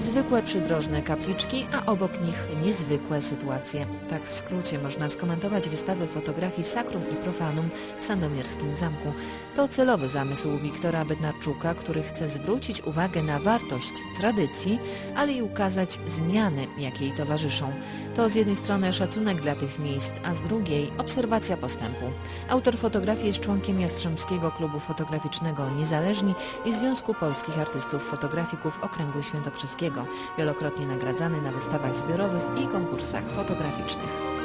Zwykłe przydrożne kapliczki, a obok nich niezwykłe sytuacje. Tak w skrócie można skomentować wystawę fotografii Sacrum i Profanum w Sandomierskim Zamku. To celowy zamysł Wiktora Bednarczuka, który chce zwrócić uwagę na wartość tradycji, ale i ukazać zmiany, jakie jej towarzyszą. To z jednej strony szacunek dla tych miejsc, a z drugiej obserwacja postępu. Autor fotografii jest członkiem Jastrzębskiego Klubu Fotograficznego Niezależni i Związku Polskich Artystów Fotografików Okręgu Świętokrzyskiego, wielokrotnie nagradzany na wystawach zbiorowych i konkursach fotograficznych.